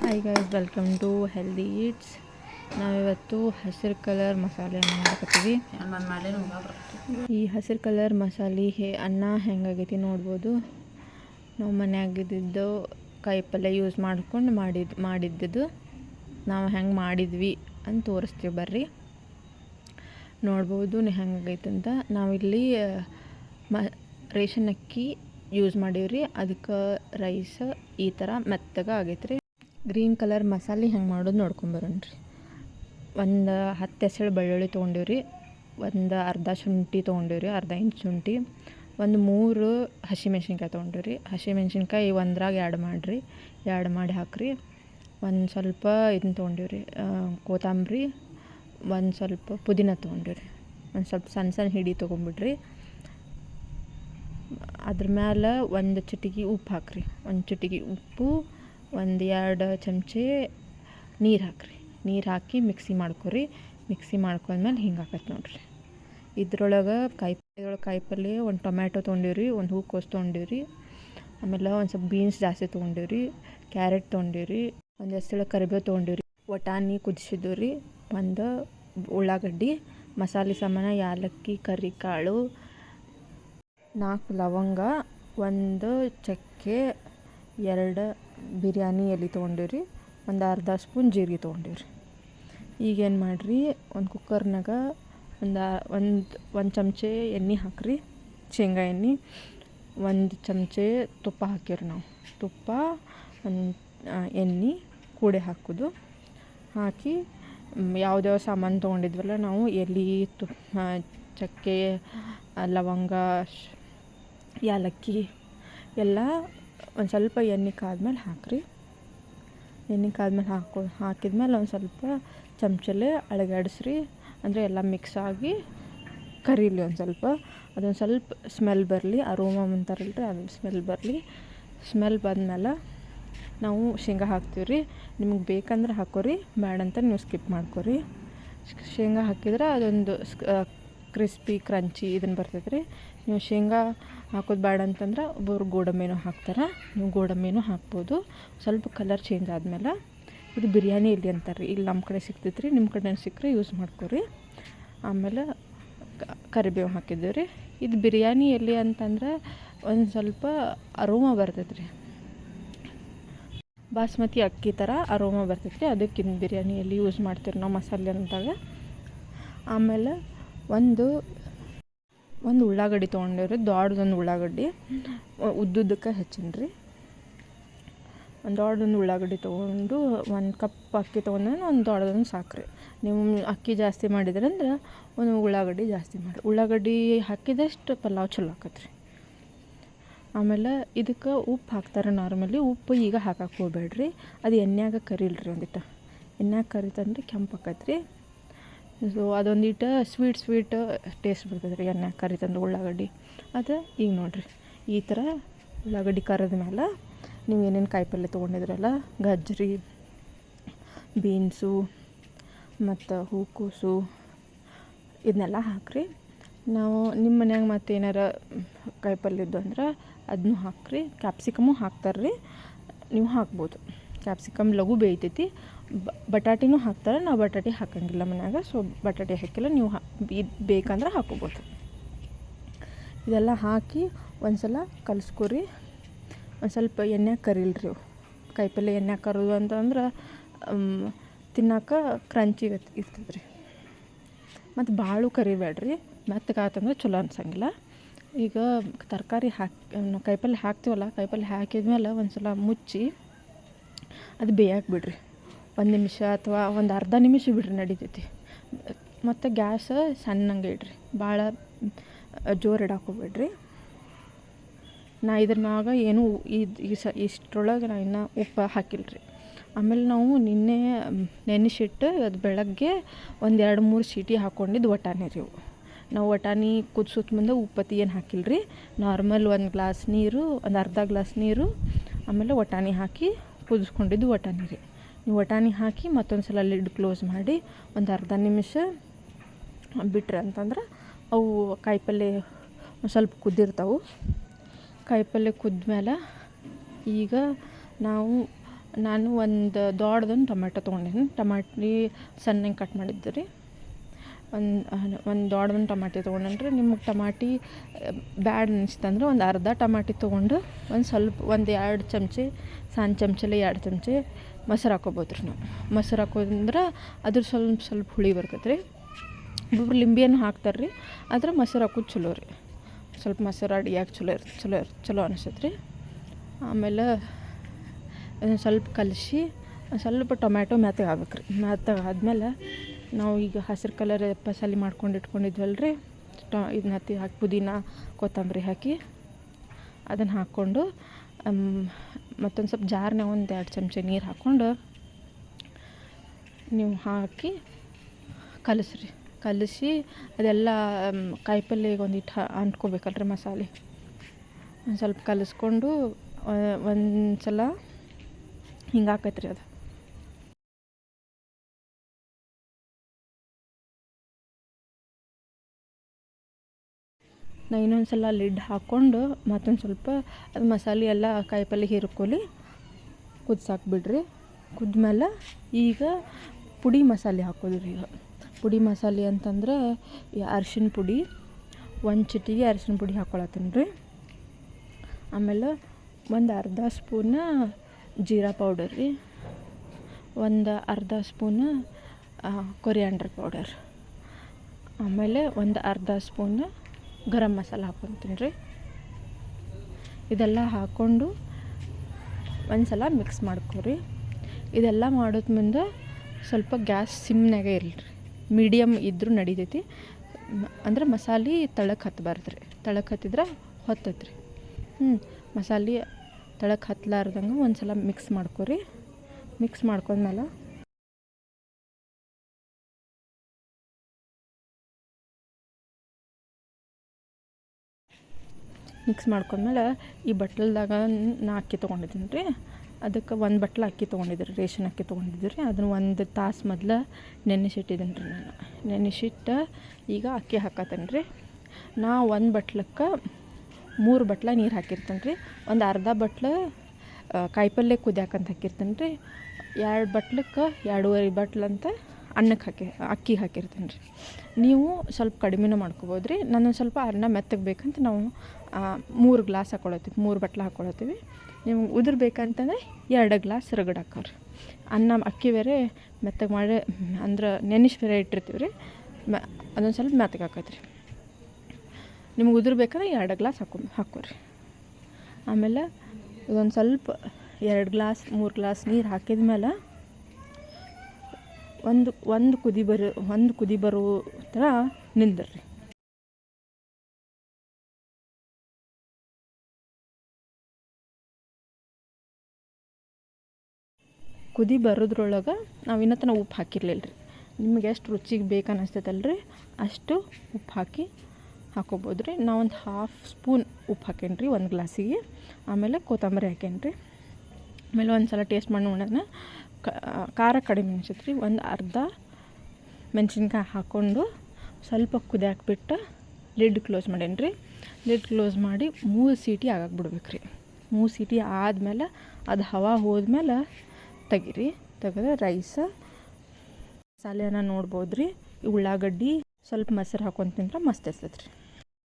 Hi guys welcome to healthy eats ನಾವಿವತ್ತು ಹಸಿರು colour ಮಸಾಲೆಯನ್ನು ಮಾಡ್ಕೊತೀವಿ. ಈ ಹಸಿರು ಕಲರ್ ಮಸಾಲೆ ಹೇ ಅನ್ನ ಹೆಂಗಾಗೈತಿ ನೋಡ್ಬೋದು. ನಾವು ಮನೆಯಾಗಿದ್ದು ಕಾಯಿ ಪಲ್ಯ ಯೂಸ್ ಮಾಡ್ಕೊಂಡು ಮಾಡಿದ್ದು ಮಾಡಿದ್ದದು ನಾವು ಹೆಂಗೆ ಮಾಡಿದ್ವಿ ಅಂತ ತೋರಿಸ್ತೀವಿ ಬರ್ರಿ. ನೋಡ್ಬೋದು ಅಂತ. ನಾವಿಲ್ಲಿ, ಮ, ರೇಷನ್ ಅಕ್ಕಿ ಯೂಸ್ ಮಾಡೀವ್ರಿ. ಅದಕ್ಕೆ ರೈಸ್ ಈ ಥರ ಮೆತ್ತಗೆ ಆಗೈತೆ ರೀ ಗ್ರೀನ್ ಕಲರ್ ಮಸಾಲೆ ಹೆಂಗೆ ಮಾಡೋದು ನೋಡ್ಕೊಂಬರೋಣ್ರಿ ಒಂದು ಹತ್ತು ಎಸಳು ಬೆಳ್ಳುಳ್ಳಿ ತೊಗೊಂಡಿವ್ರಿ, ಒಂದು ಅರ್ಧ ಶುಂಠಿ ತೊಗೊಂಡಿವ್ರಿ, ಅರ್ಧ ಇಂಚ್ ಶುಂಠಿ, ಒಂದು ಮೂರು ಹಸಿಮೆಣ್ಸಿನ್ಕಾಯಿ ತೊಗೊಂಡಿವ್ರಿ. ಹಸಿಮೆಣ್ಸಿನ್ಕಾಯಿ ಒಂದ್ರಾಗ ಎರಡು ಮಾಡಿರಿ ಎರಡು ಮಾಡಿ ಹಾಕ್ರಿ. ಒಂದು ಸ್ವಲ್ಪ ಇದನ್ನ ತೊಗೊಂಡಿವ್ರಿ ಕೊತ್ತಂಬರಿ, ಒಂದು ಸ್ವಲ್ಪ ಪುದೀನ ತೊಗೊಂಡಿವ್ರಿ. ಒಂದು ಸ್ವಲ್ಪ ಸಣ್ಣ ಸಣ್ಣ ಹಿಡಿ ತೊಗೊಂಬಿಡ್ರಿ. ಅದ್ರ ಮ್ಯಾಲೆ ಒಂದು ಚಿಟಿಕೆ ಉಪ್ಪು ಹಾಕ್ರಿ. ಒಂದು ಚಿಟಿಕೆ ಉಪ್ಪು ಒಂದು ಎರಡು ಚಮಚೆ ನೀರು ಹಾಕ್ರಿ. ನೀರು ಹಾಕಿ ಮಿಕ್ಸಿ ಮಾಡ್ಕೊರಿ. ಮಿಕ್ಸಿ ಮಾಡ್ಕೊಂಡ್ಮೇಲೆ ಹಿಂಗೆ ಹಾಕತ್ತೆ ನೋಡ್ರಿ. ಇದ್ರೊಳಗೆ ಕಾಯಿ ಇದ್ರೊಳಗೆ ಕಾಯಿ ಪಲ್ಯ ಒಂದು ಟೊಮ್ಯಾಟೊ ತೊಗೊಂಡಿವ್ರಿ, ಒಂದು ಹೂಕೋಸು ತೊಗೊಂಡಿವ್ರಿ. ಆಮೇಲೆ ಒಂದು ಸ್ವಲ್ಪ ಬೀನ್ಸ್ ಜಾಸ್ತಿ ತೊಗೊಂಡಿವ್ರಿ, ಕ್ಯಾರೆಟ್ ತೊಗೊಂಡಿವ್ರಿ, ಒಂದು ಎಸಳು ಕರಿಬೇವು ತೊಗೊಂಡಿವ್ರಿ. ವಟಾಣಿ ಕುದಿಸಿದ್ದು ರೀ ಒಂದು ಉಳ್ಳಾಗಡ್ಡಿ, ಮಸಾಲೆ ಸಾಮಾನು, ಯಾಲಕ್ಕಿ ಕರಿ ಕಾಳು ನಾಲ್ಕು ಲವಂಗ, ಒಂದು ಚಕ್ಕೆ ಎರಡು ಬಿರಿಯಾನಿ ಎಲೆ ತೊಗೊಂಡಿವ್ರಿ, ಒಂದು ಅರ್ಧ ಸ್ಪೂನ್ ಜೀರಿಗೆ ತೊಗೊಂಡಿವ್ರಿ. ಈಗೇನು ಮಾಡಿರಿ, ಒಂದು ಕುಕ್ಕರ್ನಾಗ ಒಂದು ಒಂದು ಒಂದು ಚಮಚೆ ಎಣ್ಣೆ ಹಾಕಿರಿ, ಶೇಂಗಾ ಎಣ್ಣೆ, ಒಂದು ಚಮಚೆ ತುಪ್ಪ ಹಾಕಿರಿ ನಾವು. ತುಪ್ಪ, ಒಂದು ಎಣ್ಣೆ ಕೂಡೆ ಹಾಕೋದು. ಹಾಕಿ ಯಾವ್ದ್ಯಾವ ಸಾಮಾನು ತೊಗೊಂಡಿದ್ವಲ್ಲ ನಾವು, ಎಲೆ, ತು ಚಕ್ಕೆ ಲವಂಗ ಯಾಲಕ್ಕಿ, ಎಲ್ಲ ಒಂದು ಸ್ವಲ್ಪ ಎಣ್ಣೆ ಕಾದ್ಮೇಲೆ ಹಾಕಿರಿ. ಎಣ್ಣೆ ಕಾದ್ಮೇಲೆ ಹಾಕೊ, ಹಾಕಿದ್ಮೇಲೆ ಒಂದು ಸ್ವಲ್ಪ ಚಮಚಲೆ ಅಳಗಾಡಿಸ್ರಿ. ಅಂದರೆ ಎಲ್ಲ ಮಿಕ್ಸ್ ಆಗಿ ಕರೀಲಿ ಒಂದು ಸ್ವಲ್ಪ. ಅದೊಂದು ಸ್ವಲ್ಪ ಸ್ಮೆಲ್ ಬರಲಿ ಅರೋಮ ಅಂತಾರಲ್ರಿ ಅದು ಸ್ಮೆಲ್ ಬರಲಿ. ಸ್ಮೆಲ್ ಬಂದಮೇಲೆ ನಾವು ಶೇಂಗಾ ಹಾಕ್ತೀವಿ ರೀ ನಿಮಗೆ ಬೇಕಂದ್ರೆ ಹಾಕೋರಿ ಬೇಡಂತ ನೀವು ಸ್ಕಿಪ್ ಮಾಡ್ಕೊರಿ. ಶೇಂಗಾ ಹಾಕಿದ್ರೆ ಅದೊಂದು ಕ್ರಿಸ್ಪಿ ಕ್ರಂಚಿ ಇದನ್ನು ಬರ್ತೈತೆ ರೀ ನೀವು ಶೇಂಗಾ ಹಾಕೋದು ಬೇಡ ಅಂತಂದ್ರೆ ಒಬ್ಬರು ಗೋಡಂಬಿನೂ ಹಾಕ್ತಾರೆ. ನೀವು ಗೋಡಂಬಿನೂ ಹಾಕ್ಬೋದು. ಸ್ವಲ್ಪ ಕಲರ್ ಚೇಂಜ್ ಆದಮೇಲೆ ಇದು ಬಿರಿಯಾನಿ ಇಲ್ಲಿ ಅಂತಾರೆ ರೀ ಇಲ್ಲಿ ನಮ್ಮ ಕಡೆ ಸಿಗ್ತೈತೆ ರೀ ನಿಮ್ಮ ಕಡೆ ಸಿಕ್ಕರೆ ಯೂಸ್ ಮಾಡ್ಕೊರಿ. ಆಮೇಲೆ ಕರಿಬೇವು ಹಾಕಿದ್ದೀವಿ ರೀ ಇದು ಬಿರಿಯಾನಿ ಎಲ್ಲಿ ಅಂತಂದ್ರೆ ಒಂದು ಸ್ವಲ್ಪ ಅರೋಮ ಬರ್ತೈತೆ ರೀ ಬಾಸ್ಮತಿ ಅಕ್ಕಿ ಥರ ಅರೋಮ ಬರ್ತೈತೆ ರೀ ಬಿರಿಯಾನಿ ಬಿರಿಯಾನಿಯಲ್ಲಿ ಯೂಸ್ ಮಾಡ್ತೀವಿ ನಾವು ಮಸಾಲೆ ಅಂತಾಗ ಆಮೇಲೆ ಒಂದು ಒಂದು ಉಳ್ಳಾಗಡ್ಡಿ ತೊಗೊಂಡೇವ್ರಿ, ದೊಡ್ಡದೊಂದು ಉಳ್ಳಾಗಡ್ಡಿ. ಉದ್ದುದ್ದಕ್ಕೆ ಹೆಚ್ಚಿನ ರೀ ಒಂದು ದೊಡ್ಡದೊಂದು ಉಳ್ಳಾಗಡ್ಡಿ ತೊಗೊಂಡು, ಒಂದು ಕಪ್ ಅಕ್ಕಿ ತೊಗೊಂಡ್ರೆ ಒಂದು ದೊಡ್ಡದೊಂದು ಸಾಕ್ರಿ. ನೀವು ಅಕ್ಕಿ ಜಾಸ್ತಿ ಮಾಡಿದ್ರಂದ್ರೆ ಒಂದು ಉಳ್ಳಾಗಡ್ಡಿ ಜಾಸ್ತಿ ಮಾಡಿ. ಉಳ್ಳಾಗಡ್ಡಿ ಹಾಕಿದಷ್ಟು ಪಲಾವ್ ಚಲೋ ಆಕತ್ರಿ. ಆಮೇಲೆ ಇದಕ್ಕೆ ಉಪ್ಪು ಹಾಕ್ತಾರೆ ನಾರ್ಮಲಿ. ಉಪ್ಪು ಈಗ ಹಾಕಕ್ಕೆ ಹೋಗ್ಬೇಡ್ರಿ. ಅದು ಎಣ್ಣೆಯಾಗ ಕರಿಲ್ರಿ ಒಂದಿಟ್ಟು. ಎಣ್ಣೆಯಾಗ ಕರಿತಂದ್ರೆ ಕೆಂಪು ಆಕೈತ್ರಿ. ಸೊ ಅದೊಂದಿಟ್ಟು ಸ್ವೀಟ್ ಸ್ವೀಟ್ ಟೇಸ್ಟ್ ಬರ್ತದೆ ರೀ, ಎಣ್ಣೆ ಕರಿತಂದ್ರೆ ಉಳ್ಳಾಗಡ್ಡಿ. ಅದು ಈಗ ನೋಡಿರಿ, ಈ ಥರ ಉಳ್ಳಾಗಡ್ಡಿ ಕರೆದ ಮೇಲೆ ನೀವು ಏನೇನು ಕಾಯಿಪಲ್ಯ ತೊಗೊಂಡಿದ್ರಲ್ಲ, ಗಜ್ಜರಿ, ಬೀನ್ಸು, ಮತ್ತು ಹೂಕೋಸು ಇದನ್ನೆಲ್ಲ ಹಾಕ್ರಿ. ನಾವು ನಿಮ್ಮ ಮನ್ಯಾಗ ಮತ್ತು ಏನಾರ ಕಾಯಿಪಲ್ಯ ಇದ್ದು ಅಂದ್ರೆ ಅದನ್ನೂ ಹಾಕ್ರಿ ಕ್ಯಾಪ್ಸಿಕಮು ಹಾಕ್ತಾರೆ ರೀ ನೀವು ಹಾಕ್ಬೋದು. ಕ್ಯಾಪ್ಸಿಕಮ್ ಲಘು ಬೇಯ್ತೈತಿ ಬಟಾಟಿನೂ ಹಾಕ್ತಾರೆ, ನಾವು ಬಟಾಟೆ ಹಾಕಂಗಿಲ್ಲ ಮನ್ಯಾಗ ಸೊ ಬಟಾಟೆ ಹಾಕಿಲ್ಲ, ನೀವು ಹಾ ಬೇಕಂದ್ರೆ ಹಾಕೋಬೋದು. ಇದೆಲ್ಲ ಹಾಕಿ ಒಂದು ಸಲ ಕಲಿಸ್ಕೊರಿ. ಒಂದು ಸ್ವಲ್ಪ ಎಣ್ಣೆ ಕರಿಲ್ರಿ ಅವು ಕಾಯಿಪಲ್ಯ ಎಣ್ಣೆ ಕರೋದು ಅಂತಂದ್ರೆ ತಿನ್ನಕ್ಕೆ ಕ್ರಂಚಿ ಇರ್ತದೆ ರೀ ಮತ್ತು ಭಾಳ ಕರಿಬೇಡ್ರಿ. ಮೆತ್ತಗಾತಂದ್ರೆ ಚಲೋ ಅನ್ಸಂಗಿಲ್ಲ. ಈಗ ತರಕಾರಿ ಹಾಕಿ ಕಾಯಿಪಲ್ಯ ಹಾಕ್ತೀವಲ್ಲ ಕಾಯಿಪಲ್ಯ ಹಾಕಿದ್ಮೇಲೆ ಒಂದು ಸಲ ಮುಚ್ಚಿ, ಅದು ಬೇಯಕ್ಕೆ ಬಿಡಿರಿ. ಒಂದು ನಿಮಿಷ ಅಥವಾ ಒಂದು ಅರ್ಧ ನಿಮಿಷ ಬಿಡ್ರಿ ನಡಿತೈತಿ ಮತ್ತು ಗ್ಯಾಸ್ ಸಣ್ಣಂಗೆ ಇಡ್ರಿ. ಭಾಳ ಜೋರು ಇಡಕ್ಕೆ ಹೋಗ್ಬೇಡ್ರಿ ನಾ ಇದ್ರ ಮ್ಯಾಗ ಏನೂ ಇದು ಇಷ್ಟರೊಳಗೆ ನಾ ಇನ್ನೂ ಉಪ್ಪು ಹಾಕಿಲ್ಲ ರೀ ಆಮೇಲೆ ನಾವು ನಿನ್ನೆ ನೆನೆಸಿಟ್ಟು ಅದು ಬೆಳಗ್ಗೆ ಒಂದು ಎರಡು ಮೂರು ಸೀಟಿ ಹಾಕ್ಕೊಂಡಿದ್ದು ವಟಾಣಿ ರೀ ನಾವು ವಟಾಣಿ ಕುದ್ಸೋತ್ ಮುಂದೆ ಉಪ್ಪತ್ತಿ ಏನು ಹಾಕಿಲ್ಲ ರೀ ನಾರ್ಮಲ್ ಒಂದು ಗ್ಲಾಸ್ ನೀರು, ಒಂದು ಅರ್ಧ ಗ್ಲಾಸ್ ನೀರು, ಆಮೇಲೆ ವಟಾಣಿ ಹಾಕಿ ಕುದಿಸ್ಕೊಂಡಿದ್ದು ವಟಾಣಿ ರೀ. ನೀವು ವಟಾಣಿ ಹಾಕಿ ಮತ್ತೊಂದು ಸಲ ಲಿಡ್ ಕ್ಲೋಸ್ ಮಾಡಿ ಒಂದು ಅರ್ಧ ನಿಮಿಷ ಬಿಟ್ಟರೆ ಅಂತಂದ್ರೆ ಅವು ಒಂದು ಸ್ವಲ್ಪ ಕುದ್ದಿರ್ತಾವೆ. ಕಾಯಿಪಲ್ಯ ಕುದ್ಮೇಲೆ ಈಗ ನಾವು, ನಾನು ಒಂದು ದೊಡ್ಡದೊಂದು ಟೊಮೆಟೊ ತೊಗೊಂಡಿದ್ದೀನಿ ಟಮಾಟಿ ಸಣ್ಣಗೆ ಕಟ್ ಮಾಡಿದ್ದು ರೀ ಒಂದು ಒಂದು ದೊಡ್ಡದೊಂದು ಟಮಾಟಿ ತೊಗೊಂಡ್ರೆ ನಿಮಗೆ ಟಮಾಟಿ ಬ್ಯಾಡ ಅನಿಸ್ತಂದ್ರೆ ಒಂದು ಅರ್ಧ ಟಮಾಟಿ ತೊಗೊಂಡು ಒಂದು ಸ್ವಲ್ಪ, ಒಂದು ಎರಡು ಚಮಚ ಸಣ್ಣ ಚಮಚಲ್ಲಿ ಎರಡು ಚಮಚ ಮೊಸರು ಹಾಕ್ಕೊಬೋದು ರೀ ನಾವು. ಮೊಸರು ಹಾಕೋದಂದ್ರೆ ಅದ್ರ ಸ್ವಲ್ಪ ಸ್ವಲ್ಪ ಹುಳಿ ಬರ್ತೈತೆ ರೀ. ಒಬ್ಬೊಬ್ರು ಲಿಂಬಿಯನ್ನು ಹಾಕ್ತಾರೆ ರೀ. ಆದ್ರೆ ಮೊಸರು ಹಾಕೋದು ಚಲೋ ರೀ. ಸ್ವಲ್ಪ ಮೊಸರು ಅಡಿಯಾಕೆ ಚಲೋ ಇರ್ ಚಲೋ ಇರ್ ಚಲೋ ಅನಿಸ್ತೈತೆ ರೀ. ಆಮೇಲೆ ಸ್ವಲ್ಪ ಕಲಸಿ ಸ್ವಲ್ಪ ಟೊಮ್ಯಾಟೊ ಮ್ಯಾತಾಗ ಆಗ್ಬೇಕು ರೀ. ಮ್ಯಾತಾಗ ಆದಮೇಲೆ ನಾವು ಈಗ ಹಸಿರು ಕಲರ್ ಮಸಾಲೆ ಮಾಡ್ಕೊಂಡು ಇಟ್ಕೊಂಡಿದ್ವಲ್ಲ ರೀ. ಟೊ ಇದನ್ನ ಹತ್ತಿ ಹಾಕಿ ಪುದೀನ, ಕೊತ್ತಂಬರಿ ಹಾಕಿ ಅದನ್ನು ಹಾಕ್ಕೊಂಡು ಮತ್ತೊಂದು ಸ್ವಲ್ಪ ಜಾರ್ನಾಗ ಒಂದು ಎರಡು ಚಮಚ ನೀರು ಹಾಕ್ಕೊಂಡು ನೀವು ಹಾಕಿ ಕಲಸ್ರಿ. ಕಲಸಿ ಅದೆಲ್ಲ ಕಾಯಿಪಲ್ಲೆಗೆ ಒಂದಿಟ್ಟು ಅಂಟ್ಕೋಬೇಕಲ್ರಿ ಮಸಾಲೆ. ಒಂದು ಸ್ವಲ್ಪ ಕಲಸ್ಕೊಂಡು ಒಂದು ಸಲ ಹಿಂಗೆ ಆಕೈತ್ರಿ ಅದು. ನಾ ಇನ್ನೊಂದು ಸಲ ಲಿಡ್ ಹಾಕ್ಕೊಂಡು ಮತ್ತೊಂದು ಸ್ವಲ್ಪ ಅದು ಮಸಾಲೆ ಎಲ್ಲ ಹೀರ್ಕೊಲಿ ಕುದ್ಸಾಕಿ ಬಿಡ್ರಿ. ಕುದ್ಮೇಲೆ ಈಗ ಪುಡಿ ಮಸಾಲೆ ಹಾಕೋದು ರೀ ಈಗ. ಪುಡಿ ಮಸಾಲೆ ಅಂತಂದ್ರೆ ಈ ಅರ್ಶಿಣ ಪುಡಿ, ಒಂದು ಚಿಟಿಗೆ ಅರ್ಶಿಣ ಪುಡಿ ಹಾಕ್ಕೊಳತ್ತೀನಿ ರೀ. ಆಮೇಲೆ ಒಂದು ಅರ್ಧ ಸ್ಪೂನ ಜೀರಾ ಪೌಡರ್ ರೀ. ಒಂದು ಅರ್ಧ ಸ್ಪೂನ ಕೊರಿಯಾಂಡ್ರ್ ಪೌಡರ್. ಆಮೇಲೆ ಒಂದು ಅರ್ಧ ಸ್ಪೂನ್ ಗರಂ ಮಸಾಲ ಹಾಕ್ಕೊತೀನಿ ರೀ ಇದೆಲ್ಲ ಹಾಕ್ಕೊಂಡು ಒಂದು ಸಲ ಮಿಕ್ಸ್ ಮಾಡ್ಕೊರಿ ಇದೆಲ್ಲ ಮಾಡೋದು ಮುಂದೆ ಸ್ವಲ್ಪ ಗ್ಯಾಸ್ ಸಿಮ್ನಾಗೆ ಇರಲಿ ಮೀಡಿಯಮ್ ಇದ್ದರೂ ನಡಿತೈತಿ. ಅಂದ್ರೆ ಮಸಾಲೆ ತಳಕ್ಕೆ ಹತ್ತಬಾರ್ದು ರೀ ತಳಕ್ಕೆ ಹತ್ತಿದ್ರೆ ಹೊತ್ತೈತೆ ರೀ ಹ್ಞೂ ಮಸಾಲೆ ತಳಕ್ಕೆ ಹತ್ತಲಾರ್ದಂಗೆ ಒಂದು ಸಲ ಮಿಕ್ಸ್ ಮಾಡ್ಕೊರಿ. ಮಿಕ್ಸ್ ಮಾಡ್ಕೊಂಡ್ಮೇಲೆ ಮಿಕ್ಸ್ ಮಾಡ್ಕೊಂಡ್ಮೇಲೆ ಈ ಬಟ್ಲದಾಗ ನಾ ಅಕ್ಕಿ ತೊಗೊಂಡಿದ್ದೀನಿ ರೀ. ಅದಕ್ಕೆ ಒಂದು ಬಟ್ಲು ಅಕ್ಕಿ ತೊಗೊಂಡಿದ್ದೀರಿ ರೇಷನ್ ಅಕ್ಕಿ ತೊಗೊಂಡಿದ್ದೀರಿ ಅದನ್ನು ಒಂದು ತಾಸು ಮೊದಲು ನೆನೆಸಿಟ್ಟಿದ್ದೀನಿ ರೀ ನಾನು. ನೆನೆಸಿಟ್ಟು ಈಗ ಅಕ್ಕಿ ಹಾಕತ್ತೇನೆ ರೀ. ನಾ ಒಂದು ಬಟ್ಲಕ್ಕೆ ಮೂರು ಬಟ್ಲ ನೀರು ಹಾಕಿರ್ತೇನೆ ರೀ. ಒಂದು ಅರ್ಧ ಬಟ್ಲು ಕಾಯಿಪಲ್ಯ ಕುದಿಯಾಕಂತ ಹಾಕಿರ್ತೇನೆ ರೀ. ಎರಡು ಬಟ್ಲಕ್ಕೆ ಎರಡೂವರೆ ಬಟ್ಲಂತ ಅನ್ನಕ್ಕೆ ಹಾಕಿ, ಅಕ್ಕಿ ಹಾಕಿರ್ತೀನಿ ರೀ. ನೀವು ಸ್ವಲ್ಪ ಕಡಿಮೆನೂ ಮಾಡ್ಕೊಬೋದು ರೀ. ನಾನು ಸ್ವಲ್ಪ ಅನ್ನ ಮೆತ್ತಗೆ ಬೇಕಂತ ನಾವು ಮೂರು ಗ್ಲಾಸ್ ಹಾಕ್ಕೊಳತ್ತೀವಿ ಮೂರು ಬಟ್ಲು ಹಾಕ್ಕೊಳತ್ತೀವಿ ನಿಮ್ಗೆ ಉದುರು ಬೇಕಂತಂದ್ರೆ ಎರಡು ಗ್ಲಾಸ್ ರಗಡ್ ಹಾಕವ್ರಿ ಅನ್ನ, ಅಕ್ಕಿ ಬೇರೆ ಮೆತ್ತಗೆ ಮಾಡಿ, ಅಂದ್ರೆ ನೆನೆಸಿ ಬೇರೆ ಇಟ್ಟಿರ್ತೀವಿ ರೀ. ಮ, ಅದೊಂದು ಸ್ವಲ್ಪ ಮೆತ್ತಗೆ ರೀ ನಿಮ್ಗೆ ಉದುರು ಬೇಕಂದ್ರೆ ಎರಡು ಗ್ಲಾಸ್ ಹಾಕೊ, ಹಾಕೋರಿ. ಆಮೇಲೆ ಇದೊಂದು ಸ್ವಲ್ಪ ಎರಡು ಗ್ಲಾಸ್, ಮೂರು ಗ್ಲಾಸ್ ನೀರು ಹಾಕಿದ ಮೇಲೆ ಒಂದು ಒಂದು ಕುದಿ ಬರೋ, ಒಂದು ಕುದಿ ಬರೋ ಥರ ನಿಂದಿರ್ರಿ ಕುದಿ ಬರೋದ್ರೊಳಗೆ ನಾವು ಇನ್ನೂ ತನಕ ಉಪ್ಪು ಹಾಕಿರ್ಲಿಲ್ಲ ರೀ ನಿಮ್ಗೆ ಎಷ್ಟು ರುಚಿಗೆ ಬೇಕು ರೀ ಅಷ್ಟು ಉಪ್ಪು ಹಾಕಿ ಹಾಕೋಬೋದು ರೀ ಒಂದು ಹಾಫ್ ಸ್ಪೂನ್ ಉಪ್ಪು ಹಾಕೇನಿ ಒಂದು ಗ್ಲಾಸಿಗೆ ಆಮೇಲೆ ಕೊತ್ತಂಬರಿ ಹಾಕೇನಿ ಆಮೇಲೆ ಒಂದು ಸಲ ಟೇಸ್ಟ್ ಮಾಡಿ ನೋಡೋಣ. ಖಾರ ಕಡಿಮೆ ಅನಿಸುತ್ತೆ ರೀ. ಒಂದು ಅರ್ಧ ಮೆಣಸಿನ್ಕಾಯಿ ಹಾಕ್ಕೊಂಡು ಸ್ವಲ್ಪ ಕುದಿಯಾಕ್ಬಿಟ್ಟು ಲಿಡ್ ಕ್ಲೋಸ್ ಮಾಡೇನಿ ರೀ. ಲಿಡ್ ಕ್ಲೋಸ್ ಮಾಡಿ ಮೂರು ಸೀಟಿ ಆಗಕ್ಕೆ ಬಿಡ್ಬೇಕು ರೀ. ಮೂರು ಸೀಟಿ ಆದಮೇಲೆ ಅದು ಹವಾ ಹೋದ್ಮೇಲೆ ತೆಗಿರಿ. ತೆಗೆದ್ರೆ ರೈಸ, ಮಸಾಲೆನ ನೋಡ್ಬೋದು ರೀ ಉಳ್ಳಾಗಡ್ಡಿ ಸ್ವಲ್ಪ ಮೊಸರು ಹಾಕ್ಕೊಂಡು ತಿಂದ್ರೆ ಮಸ್ತ್ ಇರ್ತೈತೆ ರೀ